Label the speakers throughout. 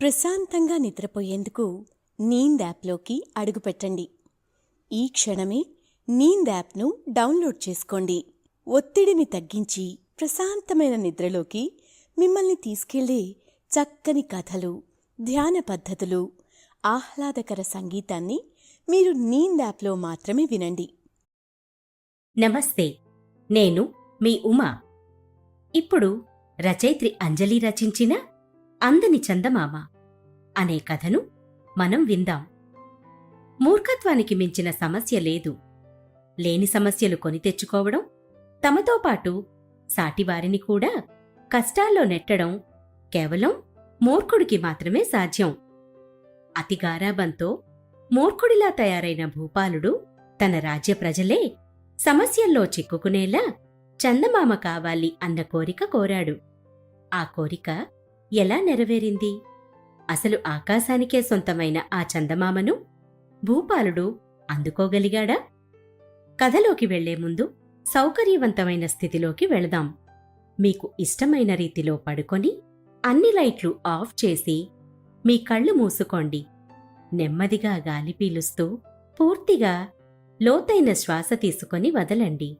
Speaker 1: ప్రశాంతంగా నిద్రపోయేందుకు నీంద్ యాప్లోకి అడుగుపెట్టండి ఈ క్షణమే నీంద్ యాప్ను డౌన్లోడ్ చేసుకోండి. ఒత్తిడిని తగ్గించి ప్రశాంతమైన నిద్రలోకి మిమ్మల్ని తీసుకెళ్ళే చక్కని కథలు ధ్యాన పద్ధతులు ఆహ్లాదకర సంగీతాన్ని మీరు నీంద్ యాప్లో మాత్రమే వినండి.
Speaker 2: నమస్తే నేను మీ ఉమా. ఇప్పుడు రచయిత్రి అంజలి రచించిన అందని చందమామ. అనే కథను మనం విందాం. మూర్ఖత్వానికి మించిన సమస్య లేదు. లేని సమస్యలు కొని తెచ్చుకోవడం తమతో పాటు సాటివారిని కూడా కష్టాల్లో నెట్టడం కేవలం మూర్ఖుడికి మాత్రమే సాధ్యం. అతి గారాబంతో మూర్ఖుడిలా తయారైన భూపాలుడు తన రాజ్య ప్రజలే సమస్యల్లో చిక్కుకునేలా చందమామ కావాలి అన్న కోరిక కోరాడు. ఆ కోరిక ఎలా నెరవేరింది? అసలు ఆకాశానికే సొంతమైన ఆ చందమామను భూపాలుడు అందుకోగలిగాడా? కథలోకి వెళ్ళే ముందు సౌకర్యవంతమైన స్థితిలోకి వెళదాం. మీకు ఇష్టమైన రీతిలో పడుకొని అన్ని లైట్లు ఆఫ్ చేసి మీ కళ్ళు మూసుకోండి. నెమ్మదిగా గాలి పీలుస్తూ పూర్తిగా లోతైన శ్వాస తీసుకొని వదలండి.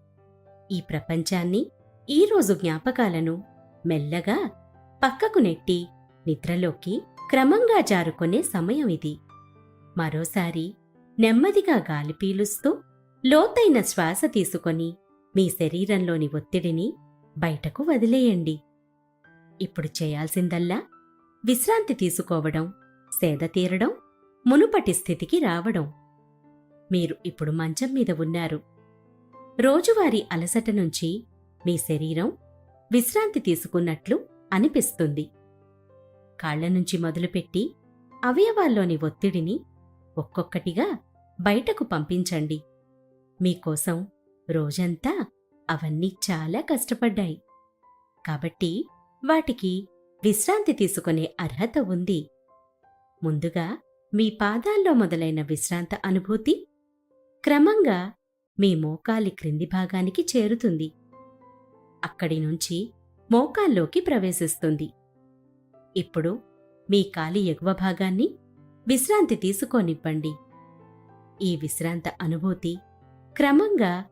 Speaker 2: ఈ ప్రపంచాన్ని ఈరోజు జ్ఞాపకాలను మెల్లగా పక్కకు నెట్టి నిద్రలోకి క్రమంగా జారుకునే సమయం ఇది. మరోసారి నెమ్మదిగా గాలి పీలుస్తూ లోతైన శ్వాస తీసుకొని మీ శరీరంలోని ఒత్తిడిని బయటకు వదిలేయండి. ఇప్పుడు చేయాల్సిందల్లా విశ్రాంతి తీసుకోవడం సేద తీరడం మునుపటి స్థితికి రావడం. మీరు ఇప్పుడు మంచం మీద ఉన్నారు. రోజువారీ అలసట నుంచి మీ శరీరం విశ్రాంతి తీసుకున్నట్లు అనిపిస్తుంది. కాళ్ళ నుంచి మొదలుపెట్టి అవయవాల్లోని ఒత్తిడిని ఒక్కొక్కటిగా బయటకు పంపించండి. మీకోసం రోజంతా అవన్నీ చాలా కష్టపడ్డాయి. కాబట్టి వాటికి విశ్రాంతి తీసుకునే అర్హత ఉంది. ముందుగా మీ పాదాల్లో మొదలైన విశ్రాంత అనుభూతి క్రమంగా మీ మోకాలి క్రింది భాగానికి చేరుతుంది. అక్కడి నుంచి మోకాల్లోకి ప్రవేశిస్తుంది. ఇప్పుడు మీ కాలి ఎగువ భాగాన్ని విశ్రాంతి తీసుకోనివ్వండి. ఈ విశ్రాంత అనుభూతి క్రమంగా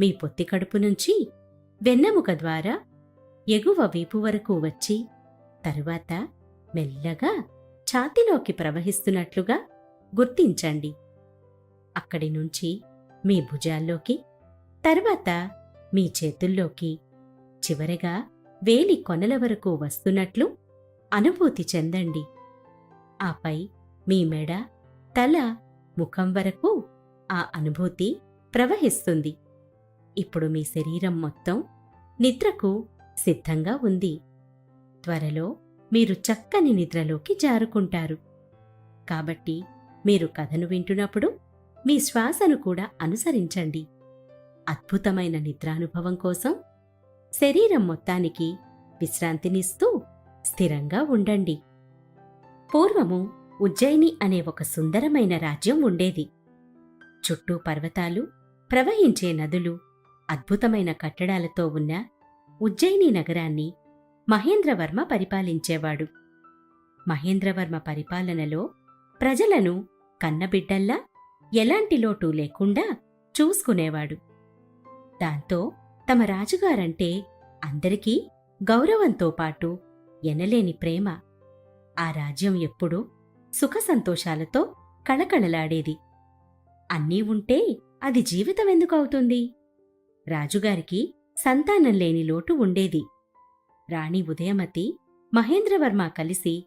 Speaker 2: మీ పొత్తి కడుపు నుంచి వెన్నెముక ద్వారా ఎగువ వీపు వరకు వచ్చి తరువాత మెల్లగా ఛాతిలోకి ప్రవహిస్తున్నట్లుగా గుర్తించండి. అక్కడి నుంచి మీ భుజాల్లోకి తర్వాత మీ చేతుల్లోకి చివరగా వేలి కొనల వరకు వస్తున్నట్లు అనుభూతి చెందండి. ఆపై మీ మెడ తల ముఖం వరకు ఆ అనుభూతి ప్రవహిస్తుంది. ఇప్పుడు మీ శరీరం మొత్తం నిద్రకు సిద్ధంగా ఉంది. త్వరలో మీరు చక్కని నిద్రలోకి జారుకుంటారు. కాబట్టి మీరు కథను వింటున్నప్పుడు మీ శ్వాసను కూడా అనుసరించండి. అద్భుతమైన నిద్రానుభవం కోసం శరీరం మొత్తానికి విశ్రాంతినిస్తూ స్థిరంగా ఉండండి. పూర్వము ఉజ్జయిని అనే ఒక సుందరమైన రాజ్యం ఉండేది. చుట్టూ పర్వతాలు ప్రవహించే నదులు అద్భుతమైన కట్టడాలతో ఉన్న ఉజ్జయిని నగరాన్ని మహేంద్రవర్మ పరిపాలించేవాడు. మహేంద్రవర్మ పరిపాలనలో ప్రజలను కన్నబిడ్డల్లా ఎలాంటి లోటు లేకుండా చూసుకునేవాడు. దాంతో తమ రాజుగారంటే అందరికీ గౌరవంతో పాటు ఎనలేని ప్రేమ. ఆ రాజ్యం ఎప్పుడూ సుఖ సంతోషాలతో కళకళలాడేది. అన్నీ ఉంటే అది జీవితం ఎందుకు అవుతుంది? రాజుగారికి సంతానం లేని లోటు ఉండేది. రాణి ఉదయమతి మహేంద్రవర్మ కలిసి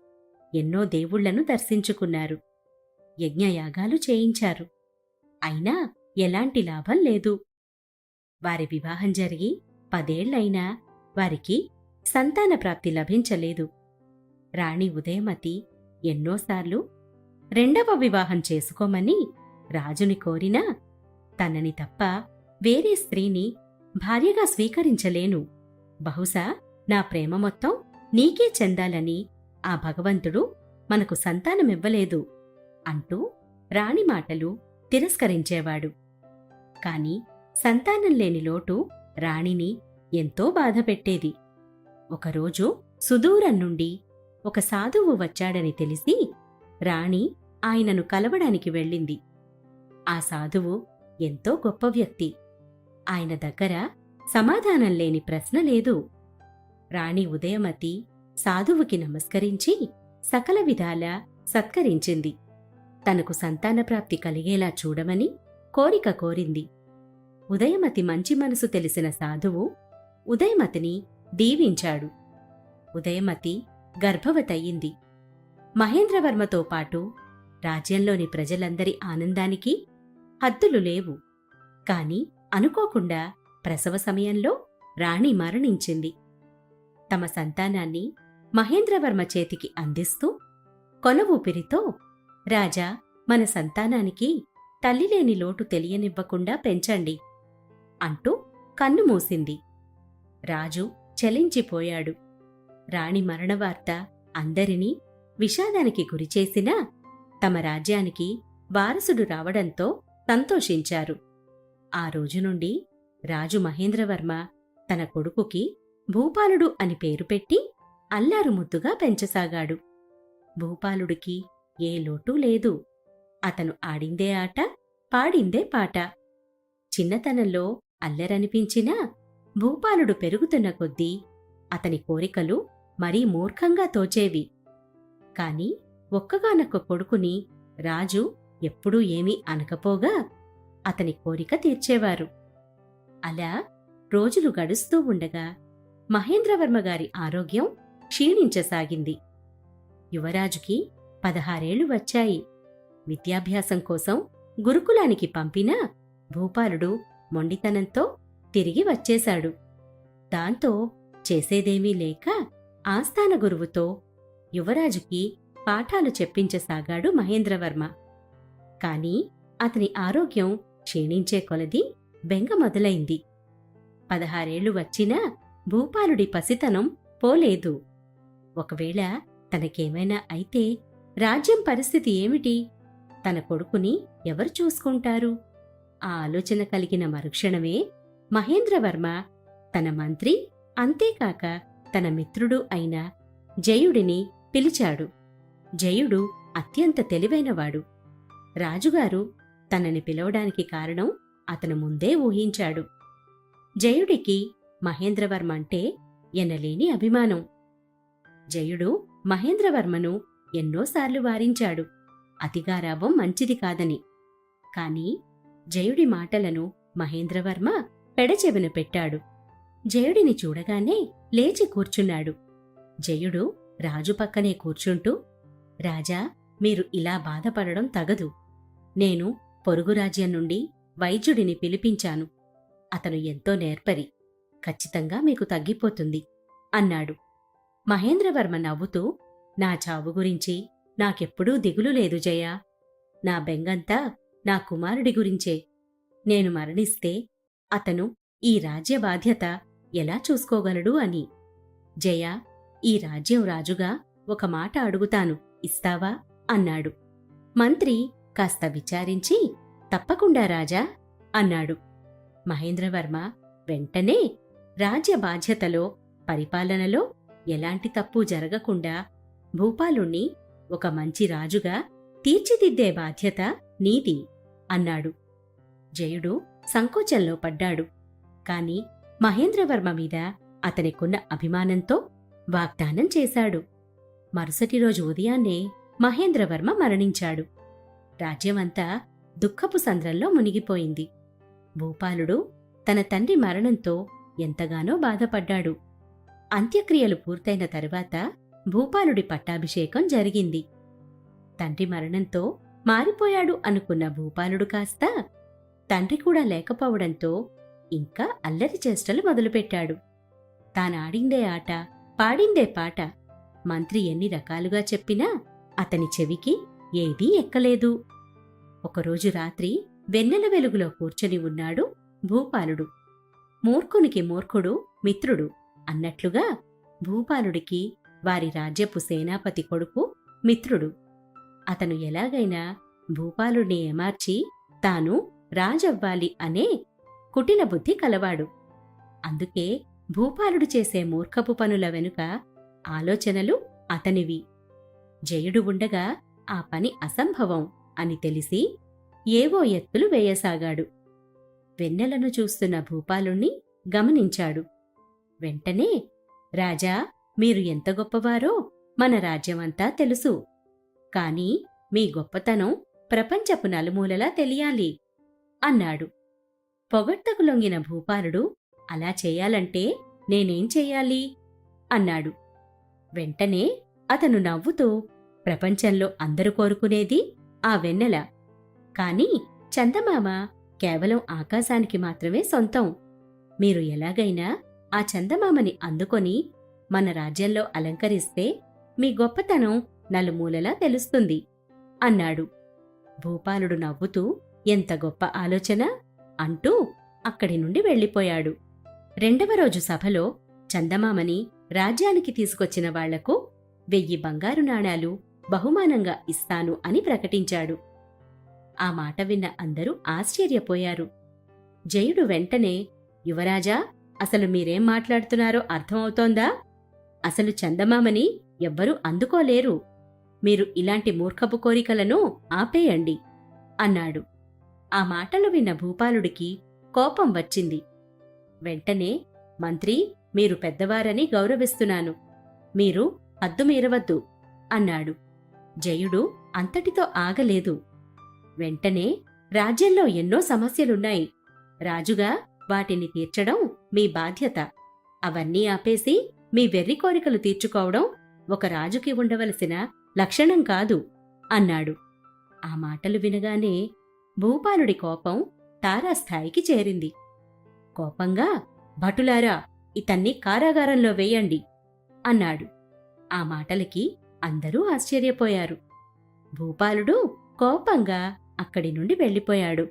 Speaker 2: ఎన్నో దేవుళ్ళను దర్శించుకున్నారు. యజ్ఞయాగాలు చేయించారు. అయినా ఎలాంటి లాభం లేదు. వారి వివాహం జరిగి పదేళ్ళైనా వారికి సంతాన ప్రాప్తి లభించలేదు. రాణి ఉదయమతి ఎన్నోసార్లు రెండవ వివాహం చేసుకోమని రాజుని కోరినా తనని తప్ప వేరే స్త్రీని భార్యగా స్వీకరించలేను. బహుశా నా ప్రేమ మొత్తం నీకే చెందాలని ఆ భగవంతుడు మనకు సంతానమివ్వలేదు అంటూ రాణి మాటలు తిరస్కరించేవాడు. కాని సంతానం లేని లోటు రాణిని ఎంతో బాధపెట్టేది. ఒకరోజు సుదూరం నుండి ఒక సాధువు వచ్చాడని తెలిసి రాణి ఆయనను కలవడానికి వెళ్ళింది. ఆ సాధువు ఎంతో గొప్ప వ్యక్తి. ఆయన దగ్గర సమాధానం లేని ప్రశ్న లేదు. రాణి ఉదయమతి సాధువుకి నమస్కరించి సకల విధాలా సత్కరించింది. తనకు సంతానప్రాప్తి కలిగేలా చూడమని కోరిక కోరింది. ఉదయమతి మంచి మనసు తెలిసిన సాధువు ఉదయమతిని దీవించాడు. ఉదయమతి గర్భవతయింది మహేంద్రవర్మతో పాటు రాజ్యంలోని ప్రజలందరి ఆనందానికి హద్దులు లేవు. కాని అనుకోకుండా ప్రసవ సమయంలో రాణి మరణించింది. తమ సంతానాన్ని మహేంద్రవర్మ చేతికి అందిస్తూ కొన ఊపిరితో రాజా మన సంతానానికి తల్లిలేని లోటు తెలియనివ్వకుండా పెంచండి. అంటూ కన్ను మూసింది రాజు చలించిపోయాడు. రాణి మరణవార్త అందరినీ విషాదానికి గురిచేసినా తమ రాజ్యానికి వారసుడు రావడంతో సంతోషించారు. ఆ రోజు నుండి రాజు మహేంద్రవర్మ తన కొడుకుకి భూపాలుడు అని పేరు పెట్టి అల్లారు ముద్దుగా పెంచసాగాడు. భూపాలుడికి ఏ లోటు లేదు. అతను ఆడిందే ఆట పాడిందే పాట. చిన్నతనంలో అల్లరనిపించినా భూపాలుడు పెరుగుతున్న కొద్దీ అతని కోరికలు మరీ మూర్ఖంగా తోచేవి. కాని ఒక్కగానొక్క కొడుకుని రాజు ఎప్పుడూ ఏమీ అనకపోగా అతని కోరిక తీర్చేవారు. అలా రోజులు గడుస్తూ ఉండగా మహేంద్రవర్మ గారి ఆరోగ్యం క్షీణించసాగింది. యువరాజుకి పదహారేళ్ళు వచ్చాయి. విద్యాభ్యాసం కోసం గురుకులానికి పంపినా భూపాలుడు మొండితనంతో తిరిగి వచ్చేశాడు. దాంతో చేసేదేమీ లేక ఆస్థాన గురువుతో యువరాజుకి పాఠాలు చెప్పించసాగాడు మహేంద్రవర్మ. కాని అతని ఆరోగ్యం క్షీణించే కొలది బెంగ మొదలైంది. పదహారేళ్ళు వచ్చినా భూపాలుడి పసితనం పోలేదు. ఒకవేళ తనకేమైనా అయితే రాజ్యం పరిస్థితి ఏమిటి? తన కొడుకుని ఎవరు చూసుకుంటారు? ఆ ఆలోచన కలిగిన మరుక్షణమే మహేంద్రవర్మ తన మంత్రి అంతేకాక తన మిత్రుడు అయిన జయుడిని పిలిచాడు. జయుడు అత్యంత తెలివైనవాడు. రాజుగారు తనని పిలవడానికి కారణం అతను ముందే ఊహించాడు. జయుడికి మహేంద్రవర్మ అంటే ఎనలేని అభిమానం. జయుడు మహేంద్రవర్మను ఎన్నోసార్లు వారించాడు. అతిగారాభం మంచిది కాదని. కాని జయుడి మాటలను మహేంద్రవర్మ పెడచెవిన పెట్టాడు. జయుడిని చూడగానే లేచి కూర్చున్నాడు. జయుడు రాజు పక్కనే కూర్చుంటూ రాజా మీరు ఇలా బాధపడడం తగదు. నేను పొరుగు రాజ్యం నుండి వైద్యుడిని పిలిపించాను. అతను ఎంతో నేర్పరి. ఖచ్చితంగా మీకు తగ్గిపోతుంది అన్నాడు. మహేంద్రవర్మ నవ్వుతూ నా చావు గురించి నాకెప్పుడూ దిగులు లేదు జయా. నా బెంగంతా నా కుమారుడి గురించే. నేను మరణిస్తే అతను ఈ రాజ్య బాధ్యత ఎలా చూసుకోగలడు అని. జయ ఈ రాజ్యం రాజుగా ఒక మాట అడుగుతాను ఇస్తావా? అన్నాడు. మంత్రి కాస్త విచారించి తప్పకుండా రాజా అన్నాడు. మహేంద్రవర్మ వెంటనే రాజ్య బాధ్యతలో పరిపాలనలో ఎలాంటి తప్పు జరగకుండా భూపాలుణ్ణి ఒక మంచి రాజుగా తీర్చిదిద్దే బాధ్యత నీది. అన్నాడు. జయుడు సంకోచంలో పడ్డాడు. కాని మహేంద్రవర్మ మీద అతనికున్న అభిమానంతో వాగ్దానం చేశాడు. మరుసటి రోజు ఉదయాన్నే మహేంద్రవర్మ మరణించాడు. రాజ్యమంతా దుఃఖపు సంద్రంలో మునిగిపోయింది. భూపాలుడు తన తండ్రి మరణంతో ఎంతగానో బాధపడ్డాడు. అంత్యక్రియలు పూర్తయిన తరువాత భూపాలుడి పట్టాభిషేకం జరిగింది. తండ్రి మరణంతో మారిపోయాడు అనుకున్న భూపాలుడు కాస్త తండ్రి కూడా లేకపోవడంతో ఇంకా అల్లరి చేష్టలు మొదలుపెట్టాడు. తానాడిందే ఆట పాడిందే పాట. మంత్రి ఎన్ని రకాలుగా చెప్పినా అతని చెవికి ఏదీ ఎక్కలేదు. ఒకరోజు రాత్రి వెన్నెల వెలుగులో కూర్చొని ఉన్నాడు భూపాలుడు. మూర్ఖునికి మూర్ఖుడు మిత్రుడు అన్నట్లుగా భూపాలుడికి వారి రాజ్యపు సేనాపతి కొడుకు మిత్రుడు. అతను ఎలాగైనా భూపాలుడిని ఏమార్చి తాను రాజవ్వాలి అనే కుటిల బుద్ధి కలవాడు. అందుకే భూపాలుడు చేసే మూర్ఖపు పనుల వెనుక ఆలోచనలు అతనివి. జయుడు ఉండగా ఆ పని అసంభవం అని తెలిసి ఏవో ఎత్తులు వేయసాగాడు. వెన్నెలను చూస్తున్న భూపాలుణ్ణి గమనించాడు. వెంటనే రాజా మీరు ఎంత గొప్పవారో మన రాజ్యమంతా తెలుసు. కాని మీ గొప్పతనం ప్రపంచపు నలుమూలలా తెలియాలి అన్నాడు. పొగడ్తకు లొంగిన భూపాలుడు అలా చేయాలంటే నేనేం చెయ్యాలి అన్నాడు. వెంటనే అతను నవ్వుతూ ప్రపంచంలో అందరూ కోరుకునేది ఆ వెన్నెల. కాని చందమామ కేవలం ఆకాశానికి మాత్రమే సొంతం. మీరు ఎలాగైనా ఆ చందమామని అందుకొని మన రాజ్యంలో అలంకరిస్తే మీ గొప్పతనం నలుమూలలా తెలుస్తుంది. అన్నాడు. భూపాలుడు నవ్వుతూ ఎంత గొప్ప ఆలోచన! అంటూ అక్కడి నుండి వెళ్ళిపోయాడు. రెండవ రోజు సభలో చందమామని రాజ్యానికి తీసుకొచ్చిన వాళ్ళకు వెయ్యి బంగారు నాణాలు బహుమానంగా ఇస్తాను అని ప్రకటించాడు. ఆ మాట విన్న అందరూ ఆశ్చర్యపోయారు. జయుడు వెంటనే యువరాజా అసలు మీరేం మాట్లాడుతున్నారో అర్థమవుతోందా? అసలు చందమామని ఎవ్వరూ అందుకోలేరు. మీరు ఇలాంటి మూర్ఖపు కోరికలను ఆపేయండి అన్నాడు. ఆ మాటలు విన్న భూపాలుడికి కోపం వచ్చింది. వెంటనే మంత్రి మీరు పెద్దవారని గౌరవిస్తున్నాను. మీరు హద్దు మీరవద్దు అన్నాడు. జయుడు అంతటితో ఆగలేదు. వెంటనే రాజ్యంలో ఎన్నో సమస్యలున్నాయి. రాజుగా వాటిని తీర్చడం మీ బాధ్యత. అవన్నీ ఆపేసి మీ వెర్రి కోరికలు తీర్చుకోవడం ఒక రాజుకి ఉండవలసిన లక్షణం కాదు అన్నాడు. ఆ మాటలు వినగానే భూపాలుడి కోపం తారాస్థాయికి చేరింది. కోపంగా భటులారా ఇతన్ని కారాగారంలో వేయండి అన్నాడు. ఆ మాటలకి అందరూ ఆశ్చర్యపోయారు. భూపాలుడు కోపంగా అక్కడి నుండి వెళ్ళిపోయాడు.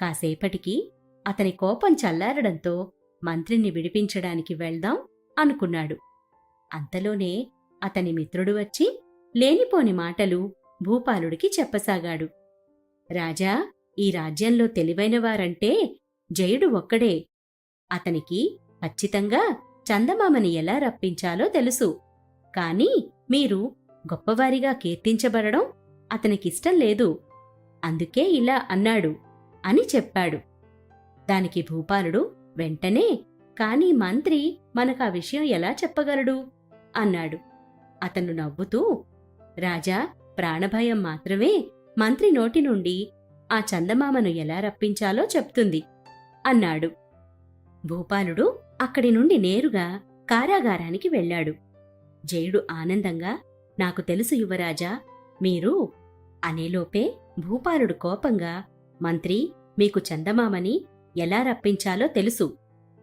Speaker 2: కాసేపటికి అతని కోపం చల్లారడంతో మంత్రిని విడిపించడానికి వెళ్దాం అనుకున్నాడు. అంతలోనే అతని మిత్రుడు వచ్చి లేనిపోని మాటలు భూపాలుడికి చెప్పసాగాడు. రాజా ఈ రాజ్యంలో తెలివైనవారంటే జయుడు ఒక్కడే. అతనికి ఖచ్చితంగా చందమామని ఎలా రప్పించాలో తెలుసు. కాని మీరు గొప్పవారిగా కీర్తించబడడం అతనికిష్టం లేదు. అందుకే ఇలా అన్నాడు అని చెప్పాడు. దానికి భూపాలుడు వెంటనే కాని మంత్రి మనకా విషయం ఎలా చెప్పగలడు? అన్నాడు. అతను నవ్వుతూ రాజా ప్రాణభయం మాత్రమే మంత్రి నోటి నుండి ఆ చందమామను ఎలా రప్పించాలో చెప్తుంది అన్నాడు. భూపాలుడు అక్కడి నుండి నేరుగా కారాగారానికి వెళ్ళాడు. జయుడు ఆనందంగా నాకు తెలుసు యువరాజా మీరు అనేలోపే భూపాలుడు కోపంగా మంత్రి మీకు చందమామని ఎలా రప్పించాలో తెలుసు.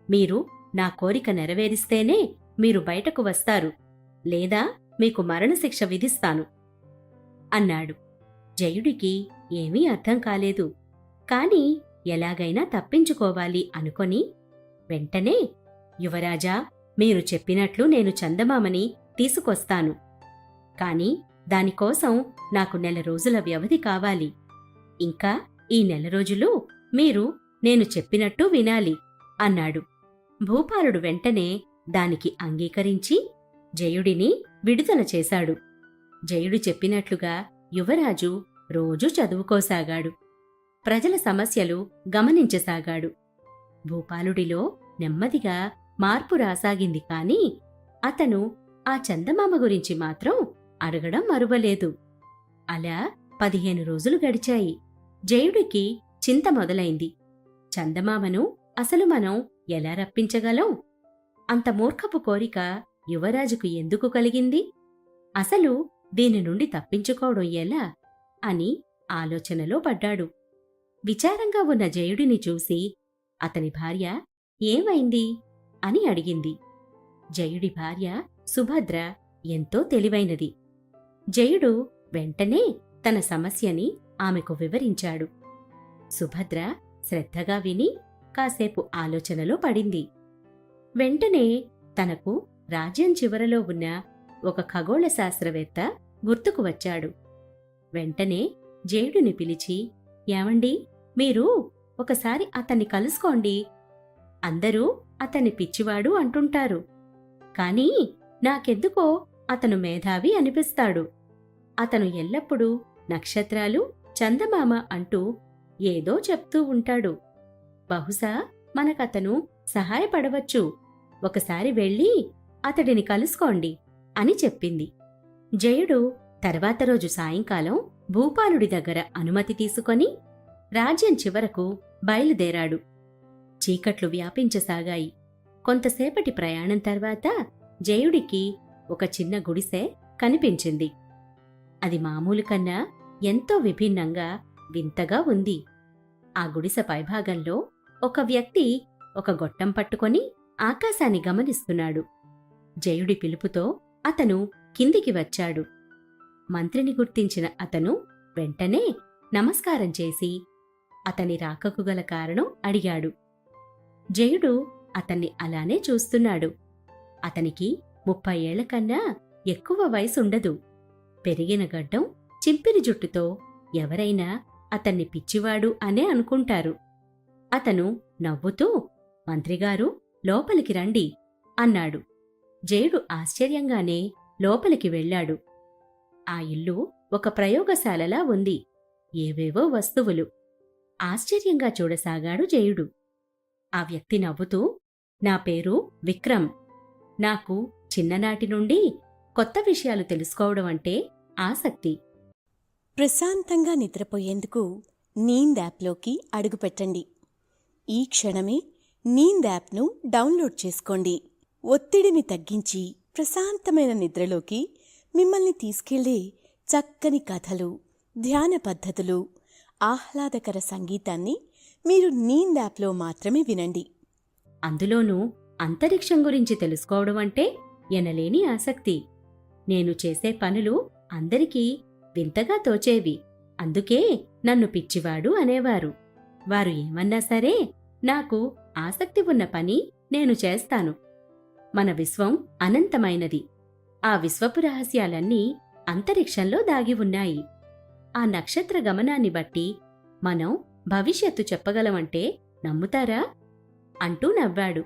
Speaker 2: మీరు నా కోరిక నెరవేరిస్తేనే మీరు బయటకు వస్తారు. లేదా మీకు మరణశిక్ష విధిస్తాను. అన్నాడు. జయుడికి ఏమీ అర్థం కాలేదు. కాని ఎలాగైనా తప్పించుకోవాలి అనుకొని వెంటనే యువరాజా మీరు చెప్పినట్లు నేను చందమామని తీసుకొస్తాను. కాని దానికోసం నాకు నెల రోజుల వ్యవధి కావాలి. ఇంకా ఈ నెల రోజులు మీరు నేను చెప్పినట్టు వినాలి అన్నాడు. భూపాలుడు వెంటనే దానికి అంగీకరించి జయుడిని విడుదల చేశాడు. జయుడు చెప్పినట్లుగా యువరాజు రోజూ చదువుకోసాగాడు. ప్రజల సమస్యలు గమనించసాగాడు. భూపాలుడిలో నెమ్మదిగా మార్పు రాసాగింది కాని అతను ఆ చందమామ గురించి మాత్రం అడగడం మరువలేదు. అలా పదిహేను రోజులు గడిచాయి. జయుడికి చింత మొదలైంది. చందమామను అసలు మనం ఎలా రప్పించగలం? అంత మూర్ఖపు కోరిక యువరాజుకు ఎందుకు కలిగింది? అసలు దీని నుండి తప్పించుకోవడం ఎలా? అని ఆలోచనలో పడ్డాడు. విచారంగా ఉన్న జయుడిని చూసి అతని భార్య ఏమైంది? అని అడిగింది. జయుడి భార్య సుభద్ర ఎంతో తెలివైనది. జయుడు వెంటనే తన సమస్యని ఆమెకు వివరించాడు. సుభద్ర శ్రద్ధగా విని కాసేపు ఆలోచనలో పడింది. వెంటనే తనకు రాజ్యం చివరలో ఉన్న ఒక ఖగోళ శాస్త్రవేత్త గుర్తుకు వచ్చాడు. వెంటనే జేడుని పిలిచి ఏమండి మీరు ఒకసారి అతన్ని కలుసుకోండి. అందరూ అతన్ని పిచ్చివాడు అంటుంటారు. కాని నాకెందుకో అతను మేధావి అనిపిస్తాడు. అతను ఎల్లప్పుడూ నక్షత్రాలు చందమామ అంటూ ఏదో చెప్తూ ఉంటాడు. బహుశా మనకతను సహాయపడవచ్చు. ఒకసారి వెళ్ళి అతడిని కలుసుకోండి అని చెప్పింది. జయుడు తర్వాత రోజు సాయంకాలం భూపాలుడి దగ్గర అనుమతి తీసుకొని రాజ్యం చివరకు బయలుదేరాడు. చీకట్లు వ్యాపించసాగాయి. కొంతసేపటి ప్రయాణం తర్వాత జయుడికి ఒక చిన్న గుడిసె కనిపించింది. అది మామూలు కన్నా ఎంతో విభిన్నంగా వింతగా ఉంది. ఆ గుడిసె పైభాగంలో ఒక వ్యక్తి ఒక గొట్టం పట్టుకొని ఆకాశాన్ని గమనిస్తున్నాడు. జయుడి పిలుపుతో అతను కిందికి వచ్చాడు. మంత్రిని గుర్తించిన అతను వెంటనే నమస్కారం చేసి అతని రాకకు గల కారణం అడిగాడు. జయుడు అతన్ని అలానే చూస్తున్నాడు. అతనికి ముప్పై ఏళ్ళ కన్నా ఎక్కువ వయసుండదు. పెరిగిన గడ్డం చింపిరి జుట్టుతో ఎవరైనా అతన్ని పిచ్చివాడు అనే అనుకుంటారు. అతను నవ్వుతూ మంత్రిగారు లోపలికి రండి అన్నాడు. జయుడు ఆశ్చర్యంగానే లోపలికి వెళ్ళాడు. ఆ ఇల్లు ఒక ప్రయోగశాలలా ఉంది. ఏవేవో వస్తువులు. ఆశ్చర్యంగా చూడసాగాడు జయుడు. ఆ వ్యక్తి నవ్వుతూ నా పేరు విక్రమ్. నాకు చిన్ననాటి నుండి కొత్త విషయాలు తెలుసుకోవడం అంటే ఆసక్తి.
Speaker 1: ప్రశాంతంగా నిద్రపోయేందుకు నీంద్ యాప్లోకి అడుగుపెట్టండి. ఈ క్షణమే నీంద్ యాప్ను డౌన్లోడ్ చేసుకోండి. ఒత్తిడిని తగ్గించి ప్రశాంతమైన నిద్రలోకి మిమ్మల్ని తీసుకెళ్ళే చక్కని కథలు ధ్యాన పద్ధతులు ఆహ్లాదకర సంగీతాన్ని మీరు నీంద్ యాప్లో మాత్రమే వినండి.
Speaker 2: అందులోనూ అంతరిక్షం గురించి తెలుసుకోవడం అంటే ఎనలేని ఆసక్తి. నేను చేసే పనులు అందరికీ వింతగా తోచేవి. అందుకే నన్ను పిచ్చివాడు అనేవారు. వారు ఏమన్నా సరే నాకు ఆసక్తి ఉన్న పని నేను చేస్తాను. మన విశ్వం అనంతమైనది. ఆ విశ్వపు రహస్యాలన్నీ అంతరిక్షంలో దాగి ఉన్నాయి. ఆ నక్షత్ర గమనాన్ని బట్టి మనం భవిష్యత్తు చెప్పగలమంటే నమ్ముతారా? అంటూ నవ్వాడు.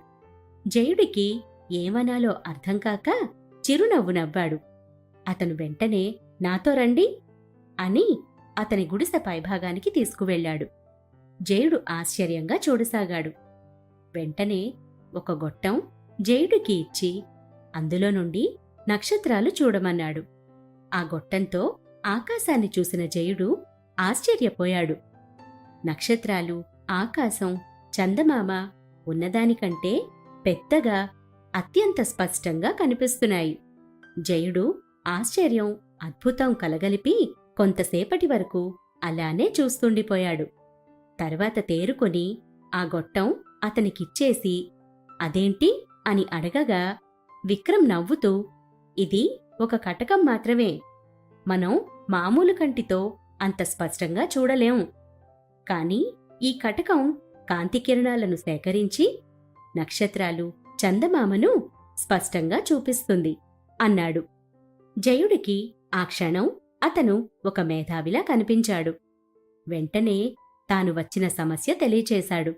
Speaker 2: జయుడికి ఏమనాలో అర్థం కాక చిరునవ్వు నవ్వాడు. అతను వెంటనే నాతో రండి అని అతని గుడిసె పైభాగానికి తీసుకువెళ్ళాడు. జయుడు ఆశ్చర్యంగా చూడసాగాడు. వెంటనే ఒక గొట్టం జయుడికి ఇచ్చి అందులో నుండి నక్షత్రాలు చూడమన్నాడు. ఆ గొట్టంతో ఆకాశాన్ని చూసిన జయుడు ఆశ్చర్యపోయాడు. నక్షత్రాలు ఆకాశం చందమామ ఉన్నదానికంటే పెద్దగా అత్యంత స్పష్టంగా కనిపిస్తున్నాయి. జయుడు ఆశ్చర్యం అద్భుతం కలగలిపి కొంతసేపటి వరకు అలానే చూస్తుండిపోయాడు. తర్వాత తేరుకొని ఆ గొట్టం అతనికిచ్చేసి అదేంటి? అని అడగగా విక్రమ్ నవ్వుతూ ఇది ఒక కటకం మాత్రమే. మనం మామూలు కంటితో అంత స్పష్టంగా చూడలేం. కాని ఈ కటకం కాంతి కిరణాలను సేకరించి నక్షత్రాలు చందమామను స్పష్టంగా చూపిస్తుంది అన్నాడు. జయుడికి ఆ క్షణం అతను ఒక మేధావిలా కనిపించాడు. వెంటనే తాను వచ్చిన సమస్య తెలియచేశాడు.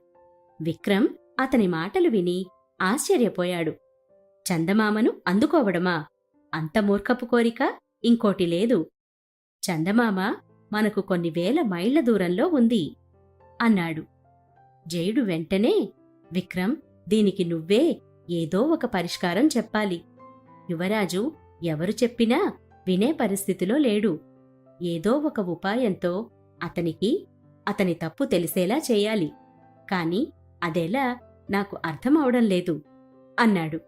Speaker 2: విక్రమ్ అతని మాటలు విని ఆశ్చర్యపోయాడు. చందమామను అందుకోవడమా? అంత మూర్ఖపు కోరిక ఇంకోటి లేదు. చందమామ మనకు కొన్ని వేల మైళ్ళ దూరంలో ఉంది అన్నాడు. జయుడు వెంటనే విక్రమ్ దీనికి నువ్వే ఏదో ఒక పరిష్కారం చెప్పాలి. యువరాజు ఎవరు చెప్పినా వినే పరిస్థితిలో లేడు. ఏదో ఒక ఉపాయంతో అతనికి అతని తప్పు తెలిసేలా చేయాలి. కాని అదెలా నాకు అర్థమవడం లేదు అన్నాడు.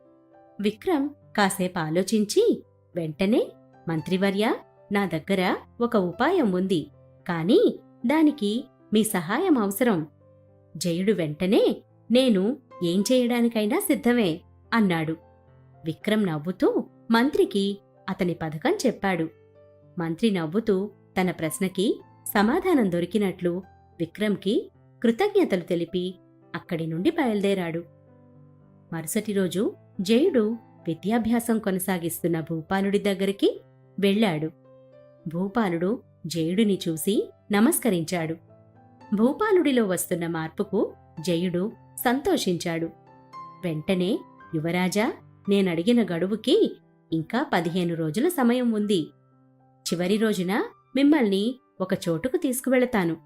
Speaker 2: విక్రమ్ కాసేపు ఆలోచించి వెంటనే మంత్రివర్య నా దగ్గర ఒక ఉపాయం ఉంది కాని దానికి మీ సహాయం అవసరం. జయుడు వెంటనే నేను ఏం చేయడానికైనా సిద్ధమే అన్నాడు. విక్రమ్ నవ్వుతూ మంత్రికి అతని పథకం చెప్పాడు. మంత్రి నవ్వుతూ తన ప్రశ్నకి సమాధానం దొరికినట్లు విక్రమ్కి కృతజ్ఞతలు తెలిపి అక్కడి నుండి బయలుదేరాడు. మరుసటి రోజు జయుడు విద్యాభ్యాసం కొనసాగిస్తున్న భూపాలుడి దగ్గరికి వెళ్ళాడు. భూపాలుడు జయుడిని చూసి నమస్కరించాడు. భూపాలుడిలో వస్తున్న మార్పుకు జయుడు సంతోషించాడు. వెంటనే యువరాజా నేనడిగిన గడువుకి ఇంకా పదిహేను రోజుల సమయం ఉంది. చివరి రోజున మిమ్మల్ని ఒక చోటుకు తీసుకువెళతాను.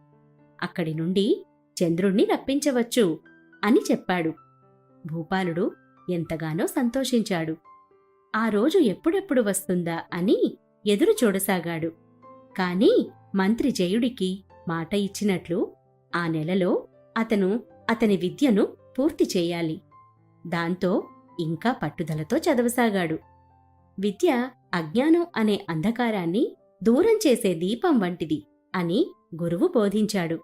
Speaker 2: అక్కడి నుండి చంద్రుణ్ణి రప్పించవచ్చు అని చెప్పాడు. భూపాలుడు ఎంతగానో సంతోషించాడు. ఆ రోజు ఎప్పుడెప్పుడు వస్తుందా అని ఎదురు చూడసాగాడు. కాని మంత్రి జయుడికి మాట ఇచ్చినట్లు ఆ నెలలో అతను అతని విద్యను పూర్తి చేయాలి. దాంతో ఇంకా పట్టుదలతో చదవసాగాడు. విద్య అజ్ఞానం అనే అంధకారాన్ని దూరం చేసే దీపం వంటిది అని గురువు బోధించాడు.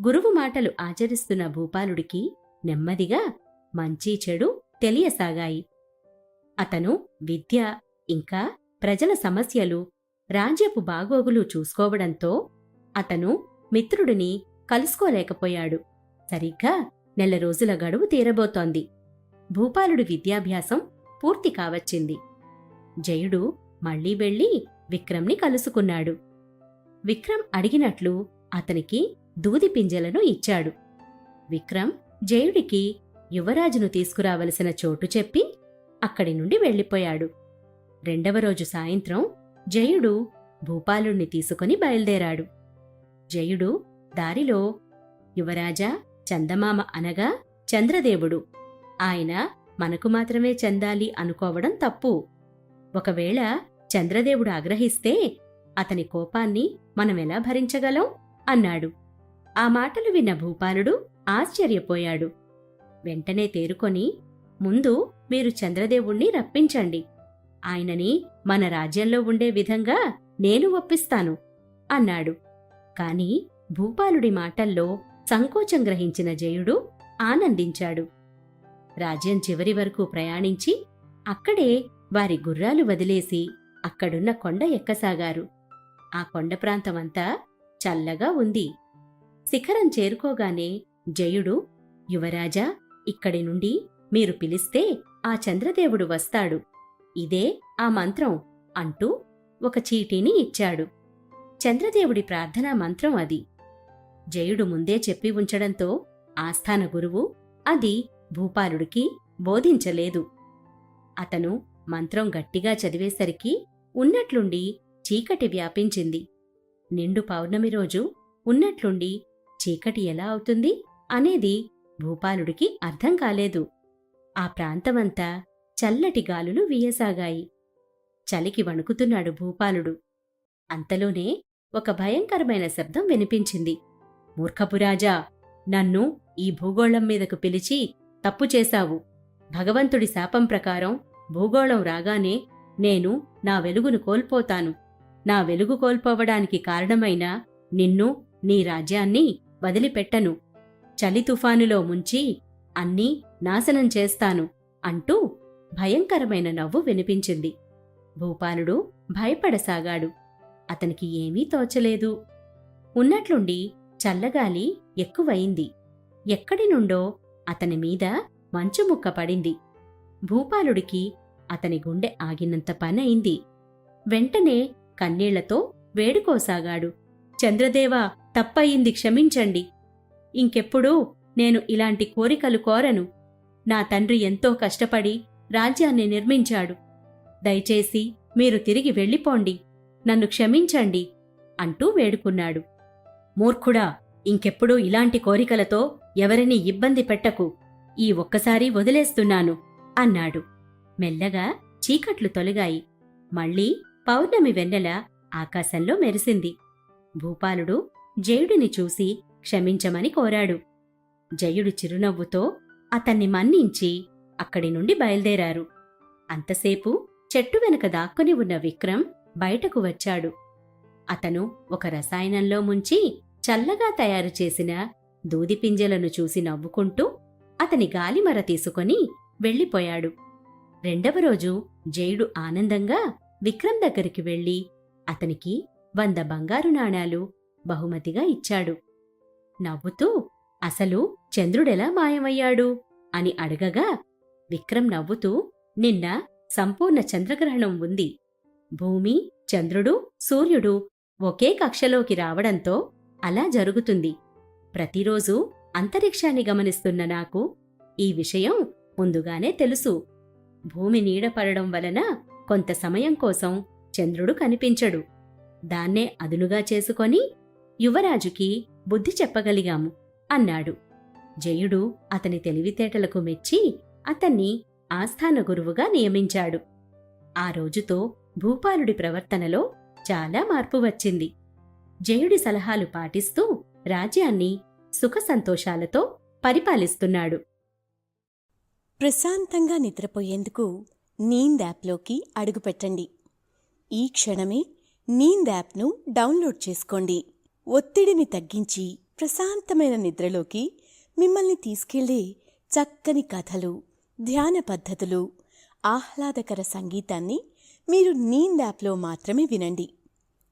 Speaker 2: గురువు మాటలు ఆచరిస్తున్న భూపాలుడికి నెమ్మదిగా మంచి చెడు తెలియసాగాయి. అతను విద్య ఇంకా ప్రజల సమస్యలు రాజ్యపు బాగోగులు చూసుకోవడంతో అతను మిత్రుడిని కలుసుకోలేకపోయాడు. సరిగ్గా నెల రోజుల గడువు తీరబోతోంది. భూపాలుడి విద్యాభ్యాసం పూర్తి కావచ్చింది. జయుడు మళ్ళీ వెళ్ళి విక్రమ్ని కలుసుకున్నాడు. విక్రమ్ అడిగినట్లు అతనికి దూది పింజలను ఇచ్చాడు. విక్రమ్ జయుడికి యువరాజును తీసుకురావలసిన చోటు చెప్పి అక్కడి నుండి వెళ్ళిపోయాడు. రెండవ రోజు సాయంత్రం జయుడు భూపాలుణ్ణి తీసుకుని బయలుదేరాడు. జయుడు దారిలో యువరాజా చందమామ అనగా చంద్రదేవుడు. ఆయన మనకు మాత్రమే చెందాలి అనుకోవడం తప్పు. ఒకవేళ చంద్రదేవుడు ఆగ్రహిస్తే అతని కోపాన్ని మనమెలా భరించగలం అన్నాడు. ఆ మాటలు విన్న భూపాలుడు ఆశ్చర్యపోయాడు. వెంటనే తేరుకొని ముందు మీరు చంద్రదేవుణ్ణి రప్పించండి. ఆయనని మన రాజ్యంలో ఉండే విధంగా నేను ఒప్పిస్తాను అన్నాడు. కాని భూపాలుడి మాటల్లో సంకోచం గ్రహించిన జయుడు ఆనందించాడు. రాజ్యం చివరి వరకు ప్రయాణించి అక్కడే వారి గుర్రాలు వదిలేసి అక్కడున్న కొండ ఎక్కసాగారు. ఆ కొండ ప్రాంతమంతా చల్లగా ఉంది. శిఖరం చేరుకోగానే జయుడు యువరాజా ఇక్కడి నుండి మీరు పిలిస్తే ఆ చంద్రదేవుడు వస్తాడు. ఇదే ఆ మంత్రం అంటూ ఒక చీటీని ఇచ్చాడు. చంద్రదేవుడి ప్రార్థనా మంత్రం అది. జయుడు ముందే చెప్పి ఉంచడంతో ఆస్థాన గురువు అది భూపాలుడికి బోధించలేదు. అతను మంత్రం గట్టిగా చదివేసరికి ఉన్నట్లుండి చీకటి వ్యాపించింది. నిండు పౌర్ణమి రోజు ఉన్నట్లుండి చీకటి ఎలా అవుతుంది అనేది భూపాలుడికి అర్థం కాలేదు. ఆ ప్రాంతమంతా చల్లటి గాలులు వీయసాగాయి. చలికి వణుకుతున్నాడు భూపాలుడు. అంతలోనే ఒక భయంకరమైన శబ్దం వినిపించింది. మూర్ఖపురాజా నన్ను ఈ భూగోళం మీదకు పిలిచి తప్పు చేశావు. భగవంతుడి శాపం ప్రకారం భూగోళం రాగానే నేను నా వెలుగును కోల్పోతాను. నా వెలుగు కోల్పోవడానికి కారణమైన నిన్ను నీ రాజ్యాన్ని వదిలిపెట్టను. చలి తుఫానులో ముంచి అన్నీ నాశనం చేస్తాను అంటూ భయంకరమైన నవ్వు వినిపించింది. భూపాలుడు భయపడసాగాడు. అతనికి ఏమీ తోచలేదు. ఉన్నట్లుండి చల్లగాలి ఎక్కువయింది ఎక్కడి నుండో అతని మీద మంచు ముక్క పడింది. భూపాలుడికి అతని గుండె ఆగినంత పనయింది వెంటనే కన్నీళ్ళతో వేడుకోసాగాడు. చంద్రదేవా తప్పయింది క్షమించండి. ఇంకెప్పుడూ నేను ఇలాంటి కోరికలు కోరను. నా తండ్రి ఎంతో కష్టపడి రాజ్యాన్ని నిర్మించాడు. దయచేసి మీరు తిరిగి వెళ్ళిపోండి. నన్ను క్షమించండి అంటూ వేడుకున్నాడు. మూర్ఖుడా ఇంకెప్పుడూ ఇలాంటి కోరికలతో ఎవరినీ ఇబ్బంది పెట్టకు. ఈ ఒక్కసారి వదిలేస్తున్నాను అన్నాడు. మెల్లగా చీకట్లు తొలగాయి. మళ్ళీ పౌర్ణమి వెన్నెల ఆకాశంలో మెరిసింది. భూపాలుడు జయుడిని చూసి క్షమించమని కోరాడు. జయుడు చిరునవ్వుతో అతన్ని మన్నించి అక్కడి నుండి బయల్దేరారు. అంతసేపు చెట్టు వెనక దాక్కుని ఉన్న విక్రమ్ బయటకు వచ్చాడు. అతను ఒక రసాయనంలో ముంచి చల్లగా తయారు చేసిన దూదిపింజలను చూసి నవ్వుకుంటూ అతని గాలిమర తీసుకొని వెళ్ళిపోయాడు. రెండవ రోజు జయుడు ఆనందంగా విక్రమ్ దగ్గరికి వెళ్ళి అతనికి వంద బంగారు నాణాలు బహుమతిగా ఇచ్చాడు. నవ్వుతూ అసలు చంద్రుడెలా మాయమయ్యాడు? అని అడగగా విక్రమ్ నవ్వుతూ నిన్న సంపూర్ణ చంద్రగ్రహణం ఉంది. భూమి చంద్రుడు సూర్యుడు ఒకే కక్షలోకి రావడంతో అలా జరుగుతుంది. ప్రతిరోజు అంతరిక్షాన్ని గమనిస్తున్న నాకు ఈ విషయం ముందుగానే తెలుసు. భూమి నీడపడడం వలన కొంత సమయం కోసం చంద్రుడు కనిపించడు. దాన్నే అదునుగా చేసుకొని యువరాజుకి బుద్ధి చెప్పగలిగాము అన్నాడు. జయుడు అతని తెలివితేటలకు మెచ్చి అతన్ని ఆస్థాన గురువుగా నియమించాడు. ఆ రోజుతో భూపాలుడి ప్రవర్తనలో చాలా మార్పు వచ్చింది. జయుడి సలహాలు పాటిస్తూ రాజ్యాన్ని సుఖ సంతోషాలతో పరిపాలిస్తున్నాడు.
Speaker 1: ప్రశాంతంగా నిద్రపోయేందుకు నీంద్ యాప్లోకి అడుగుపెట్టండి. ఈ క్షణమే నీంద్ యాప్ను డౌన్లోడ్ చేసుకోండి. ఒత్తిడిని తగ్గించి ప్రశాంతమైన నిద్రలోకి మిమ్మల్ని తీసుకెళ్ళే చక్కని కథలు ధ్యాన పద్ధతులు ఆహ్లాదకర సంగీతాన్ని మీరు నీంద్ యాప్లో మాత్రమే వినండి.